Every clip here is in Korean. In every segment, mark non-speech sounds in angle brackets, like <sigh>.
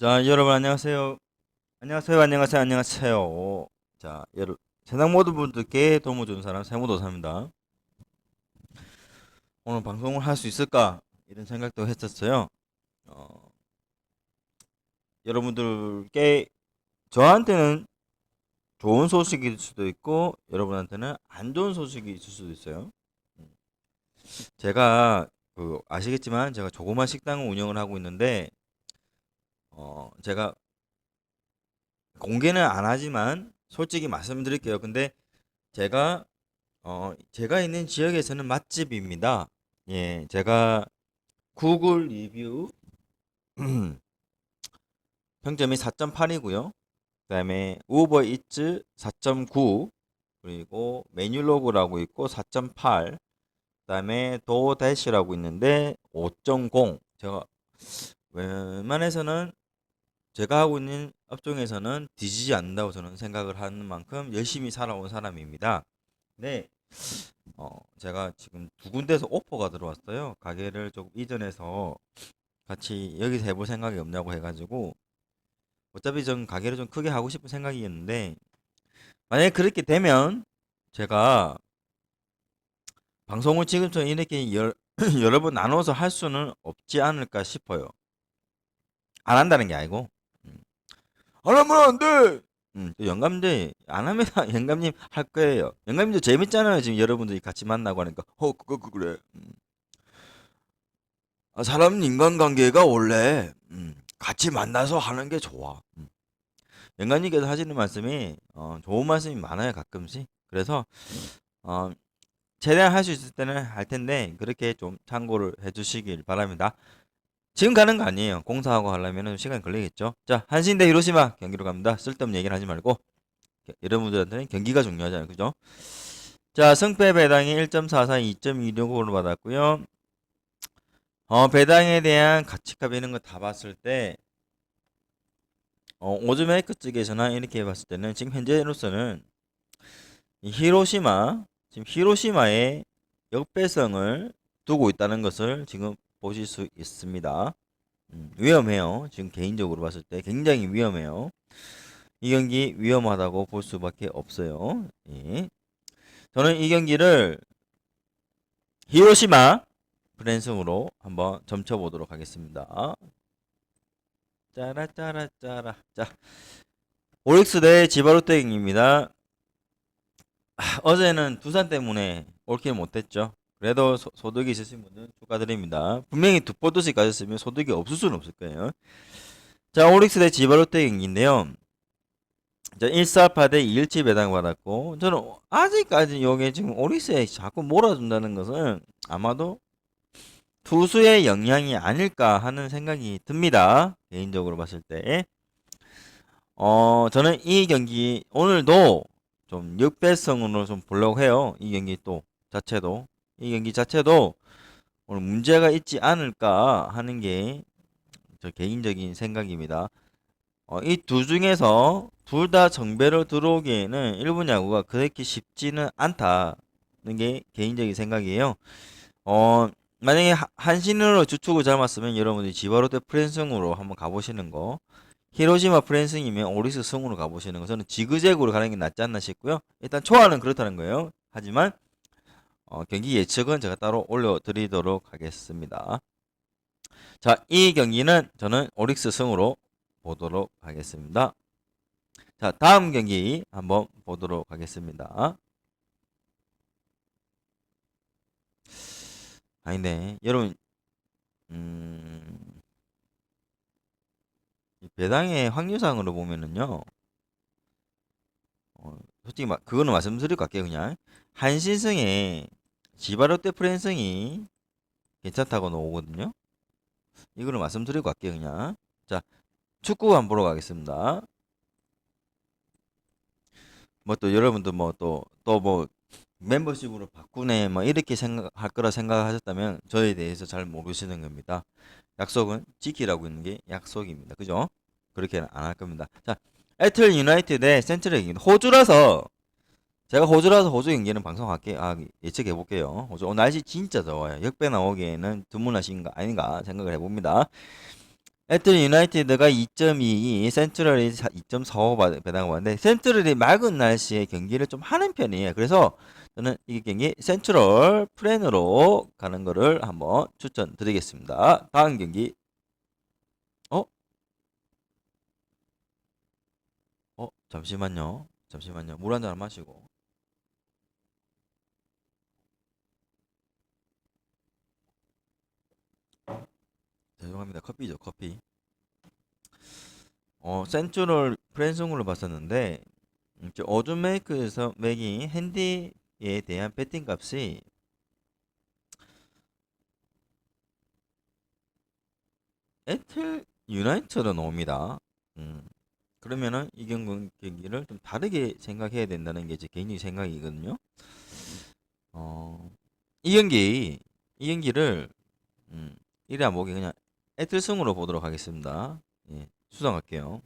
자, 여러분 안녕하세요. 안녕하세요. 안녕하세요. 안녕하세요. 자, 여러분 세상 모든 분들께 도움을 주는 사람 세무도사입니다. 오늘 방송을 할 수 있을까 이런 생각도 했었어요. 어, 여러분들께 저한테는 좋은 소식일 수도 있고 여러분한테는 안 좋은 소식이 있을 수도 있어요. 음. 제가 그 아시겠지만 제가 조그만 식당을 운영을 하고 있는데 어, 제가 공개는 안 하지만 솔직히 말씀드릴게요. 근데 제가 어, 제가 있는 지역에서는 맛집입니다. 예, 제가 구글 리뷰 <clears throat> 평점이 4.8이고요. 그다음에 우버 이츠 4.9 그리고 메뉴로그라고 있고 4.8 그다음에 도대시라고 있는데 5.0 제가 웬만해서는 제가 하고 있는 업종에서는 뒤지지 않는다고 저는 생각을 하는 만큼 열심히 살아온 사람입니다. 네. 어, 제가 지금 두 군데서 오퍼가 들어왔어요. 가게를 좀 이전해서 같이 여기서 해볼 생각이 없냐고 해가지고 어차피 전 가게를 좀 크게 하고 싶은 생각이었는데 만약에 그렇게 되면 제가 방송을 지금처럼 이렇게 열, <clears throat> 여러 번 나눠서 할 수는 없지 않을까 싶어요. 안 한다는 게 아니고 음. 안 하면 안 돼. 음, 또 영감들 안 하면 <laughs> 영감님 할 거예요. 영감님도 재밌잖아요. 지금 여러분들이 같이 만나고 하니까 어 그거 그- 그래. 음. 아, 사람 인간관계가 원래 음, 같이 만나서 하는 게 좋아. 음. 영감님께서 하시는 말씀이 어, 좋은 말씀이 많아요 가끔씩. 그래서 어, 최대한 할 수 있을 때는 할 텐데 그렇게 좀 참고를 해주시길 바랍니다. 지금 가는 거 아니에요. 공사하고 하려면 시간이 걸리겠죠. 자, 한신 대 히로시마 경기로 갑니다. 쓸데없는 얘기를 하지 말고 여러분들한테는 경기가 중요하잖아요. 그죠? 자, 승패 배당이 1.44, 2.26으로 받았고요. 어, 배당에 대한 가치값 이런 거 다 봤을 때 어, 오즈메이크 측에서나 이렇게 봤을 때는 지금 현재로서는 이 히로시마 지금 히로시마의 역배성을 두고 있다는 것을 지금 보실 수 있습니다. 음, 위험해요. 지금 개인적으로 봤을 때 굉장히 위험해요. 이 경기 위험하다고 볼 수밖에 없어요. 예. 저는 이 경기를 히로시마 브랜승으로 한번 점쳐보도록 하겠습니다. 짜라 짜라 짜라 자 오릭스 대. 아, 어제는 두산 때문에 올킬 못했죠. 그래도 소, 득이 있으신 분은 축하드립니다. 분명히 두 포도씩 가졌으면 소득이 없을 수는 없을 거예요. 자, 오릭스 대 지바로떼 경기인데요. 자, 148대 217 배당 받았고, 저는 아직까지 여기 지금 오릭스에 자꾸 몰아준다는 것은 아마도 투수의 영향이 아닐까 하는 생각이 듭니다. 개인적으로 봤을 때. 어, 저는 이 경기, 오늘도 좀 역배성으로 좀 보려고 해요. 이 경기 또 자체도 이 경기 자체도 오늘 문제가 있지 않을까 하는 게 저 개인적인 생각입니다. 어, 이 두 중에서 둘 다 정배로 들어오기에는 일본 야구가 그렇게 쉽지는 않다는 게 개인적인 생각이에요. 어, 만약에 한신으로 주축을 잡았으면 여러분들이 지바로테 프랜승으로 한번 가보시는 거 히로시마 프랜승이면 오리스 승으로 가보시는 거 저는 지그재그로 가는 게 낫지 않나 싶고요. 일단 초안은 그렇다는 거예요. 하지만 어, 경기 예측은 제가 따로 올려드리도록 하겠습니다. 자, 이 경기는 저는 오릭스 승으로 보도록 하겠습니다. 자, 다음 경기 한번 보도록 하겠습니다. 아니네. 여러분, 음, 배당의 확률상으로 보면은요, 어, 솔직히 막, 그거는 말씀드릴 것 같게요, 그냥. 한신승에 지바로떼 프랜승이 괜찮다고 나오거든요. 이거를 말씀드리고 갈게요, 그냥. 자, 축구 한번 보러 가겠습니다. 뭐 또 여러분들 뭐또 또 뭐 멤버십으로 바꾸네 뭐 이렇게 생각할 거라 생각하셨다면 저에 대해서 잘 모르시는 겁니다. 약속은 지키라고 있는 게 약속입니다. 그죠? 그렇게는 안 할 겁니다. 자, 애틀 유나이티드 대 센트럴 기 호주라서 제가 호주라서 호주 경기는 방송할게 아 예측해 볼게요. 호주 오늘 날씨 진짜 더워요. 역배 나오기에는 드문하신 거 아닌가 생각을 해봅니다. 애틀 유나이티드가 2.22, 센트럴이 2.45 배당을 받는데 센트럴이 맑은 날씨에 경기를 좀 하는 편이에요. 그래서 저는 이 경기 센트럴 플랜으로 가는 거를 한번 추천드리겠습니다. 다음 경기 어? 어? 잠시만요. 잠시만요. 물 한 잔 마시고 죄송합니다. 커피죠, 커피. 어, 센트럴 프랜송으로 봤었는데 어둠 메이크에서 맥이 핸디에 대한 배팅 값이 에틀 유나이트로 나옵니다. 음, 그러면은 이 경기, 경기를 좀 다르게 생각해야 된다는 게 제 개인적인 생각이거든요. 어, 이 경기, 이 경기를 음, 이래 안 보기 그냥 에틀승으로 보도록 하겠습니다. 예, 수정할게요.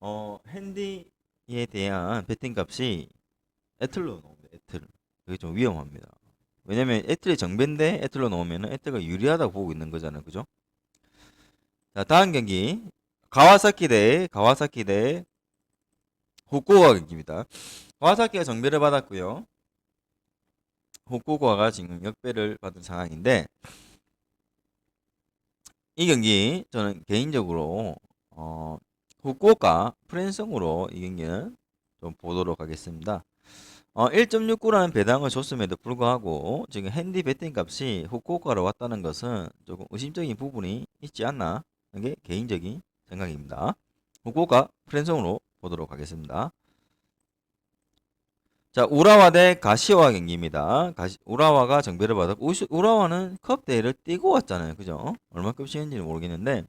어, 핸디에 대한 배팅 값이 에틀로 나옵니다. 에틀. 그게 좀 위험합니다. 왜냐면 에틀이 정배인데 에틀로 나오면은 에틀가 유리하다고 보고 있는 거잖아요. 그죠? 자, 다음 경기. 가와사키 대 가와사키 대 후쿠오카 경기입니다. 가와사키가 정배를 받았고요. 후쿠오카가 지금 역배를 받은 상황인데 이 경기 저는 개인적으로 어, 후쿠오카 프랜성으로 이 경기는 좀 보도록 하겠습니다. 어, 1.69라는 배당을 줬음에도 불구하고 지금 핸디 배팅 값이 후쿠오카로 왔다는 것은 조금 의심적인 부분이 있지 않나 이게 개인적인 생각입니다. 후쿠오카 프랜성으로 보도록 하겠습니다. 자, 우라와 대 가시와 경기입니다. 가시, 우라와가 정배를 받았고, 우시- 우라와는 컵 대회를 뛰고 왔잖아요. 그죠? 얼마큼 쉬는지는 모르겠는데,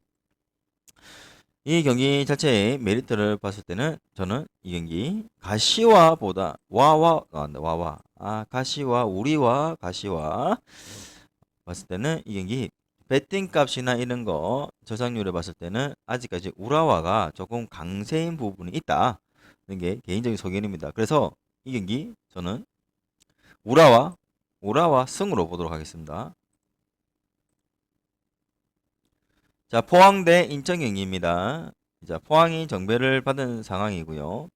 이 경기 자체의 메리트를 봤을 때는 저는 이 경기 가시와보다 와와가 나온다. 와와. 아, 가시와, 우리와 가시와 봤을 때는 이 경기 배팅 값이나 이런 거 저상률을 봤을 때는 아직까지 우라와가 조금 강세인 부분이 있다. 이런 게 개인적인 소견입니다. 그래서 이 경기 저는 우라와 우라와 승으로 보도록 하겠습니다. 자, 포항 대 인천 경기입니다. 자, 포항이 정배를 받은 상황이고요.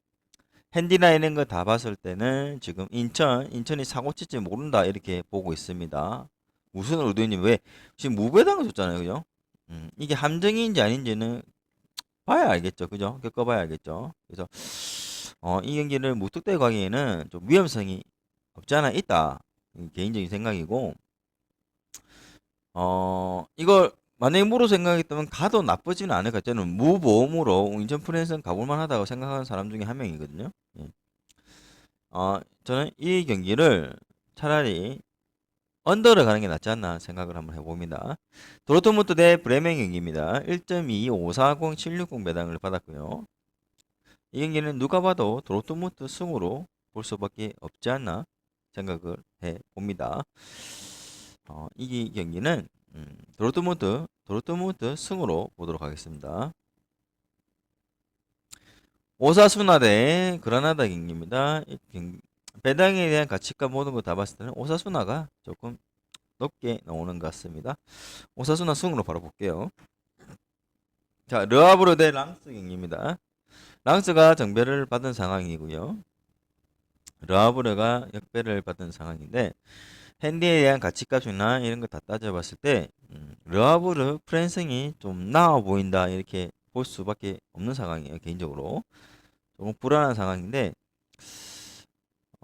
핸디나 이런 거 다 봤을 때는 지금 인천, 인천이 사고 칠지 모른다 이렇게 보고 있습니다. 무슨 의도인지 왜 지금 무배당을 줬잖아요, 그죠? 음, 이게 함정인지 아닌지는 봐야 알겠죠, 그죠? 겪어봐야 알겠죠. 그래서 어, 이 경기를 무턱대 가기에는 좀 위험성이 없지 않아 있다. 개인적인 생각이고, 어, 이걸 만약에 무로 생각했다면 가도 나쁘지는 않을 것 같아요. 무보험으로 인천 프랜스는 가볼만 하다고 생각하는 사람 중에 한 명이거든요. 예. 어, 저는 이 경기를 차라리 언더를 가는 게 낫지 않나 생각을 한번 해봅니다. 도로트문트 대 브레멘 경기입니다. 1.2540760 배당을 받았고요. 이 경기는 누가 봐도 도로트문트 승으로 볼 수밖에 없지 않나 생각을 해 봅니다. 어, 이 경기는 음, 도로트문트 도로트문트 승으로 보도록 하겠습니다. 오사수나 대 그라나다 경기입니다. 이 경- 배당에 대한 가치값 모든 거 다 봤을 때는 오사수나가 조금 높게 나오는 것 같습니다. 오사수나 승으로 바로 볼게요. 자, 르아브르 대 랑스 경기입니다. 랑스가 정배를 받은 상황이고요. 르아브르가 역배를 받은 상황인데 핸디에 대한 가치값이나 이런 거 다 따져봤을 때 음, 르아브르 프랜승이 좀 나아 보인다 이렇게 볼 수밖에 없는 상황이에요 개인적으로 조금 불안한 상황인데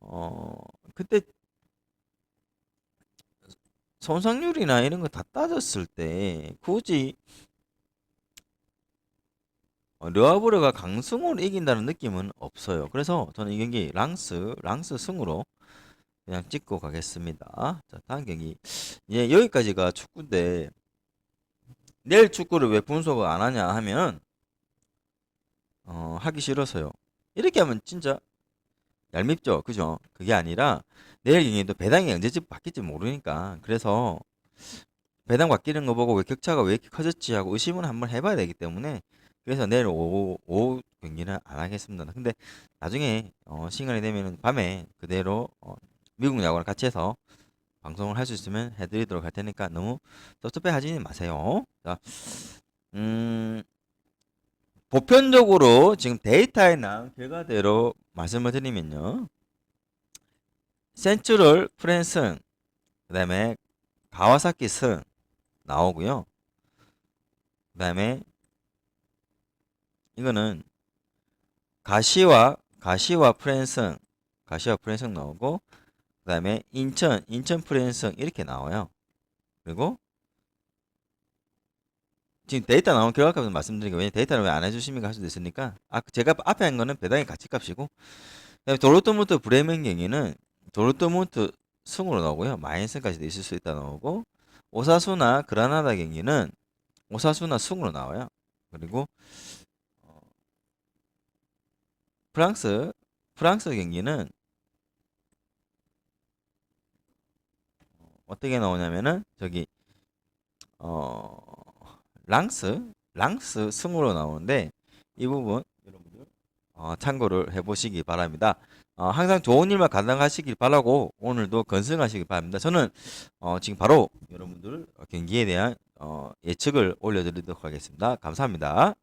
어 그때 손상률이나 이런 거 다 따졌을 때 굳이 어, 르아브르가 강승으로 이긴다는 느낌은 없어요. 그래서 저는 이 경기 랑스 랑스 승으로 그냥 찍고 가겠습니다. 자, 다음 경기. 예, 여기까지가 축구인데 내일 축구를 왜 분석을 안 하냐 하면 어, 하기 싫어서요. 이렇게 하면 진짜 얄밉죠. 그죠? 그게 아니라 내일 경기도 배당이 언제쯤 바뀔지 모르니까 그래서 배당 바뀌는 거 보고 왜 격차가 왜 이렇게 커졌지 하고 의심을 한번 해봐야 되기 때문에 그래서 내일 오후, 오후 경기는 안 하겠습니다. 근데 나중에 어, 시간이 되면 밤에 그대로 어, 미국 야구랑 같이 해서 방송을 할 수 있으면 해드리도록 할 테니까 너무 섭섭해 하지 마세요. 자, 음, 보편적으로 지금 데이터에 나온 결과대로 말씀을 드리면요. 센츄럴 프랜슨, 그 다음에 가와사키 승 나오고요. 그 다음에 이거는 가시와 가시와 프랜승 가시와 프랜승 나오고 그 다음에 인천 인천 프랜승 이렇게 나와요. 그리고 지금 데이터 나온 결과값을 말씀드리니까 왜 데이터를 왜 안 해주십니까? 할 수도 있으니까. 아 제가 앞에 한 거는 배당의 가치값이고 도로토무트 브레멘 경기는 도로토무트 승으로 나오고요. 마이너스까지도 있을 수 있다 나오고 오사수나 그라나다 경기는 오사수나 승으로 나와요. 그리고 어, 프랑스 프랑스 경기는 어떻게 나오냐면은 저기 어 랑스 랑스 승으로 나오는데 이 부분 여러분들 어, 참고를 해보시기 바랍니다. 어, 항상 좋은 일만 가능하시길 바라고 오늘도 건승하시길 바랍니다. 저는 어, 지금 바로 여러분들 경기에 대한 어, 예측을 올려드리도록 하겠습니다. 감사합니다.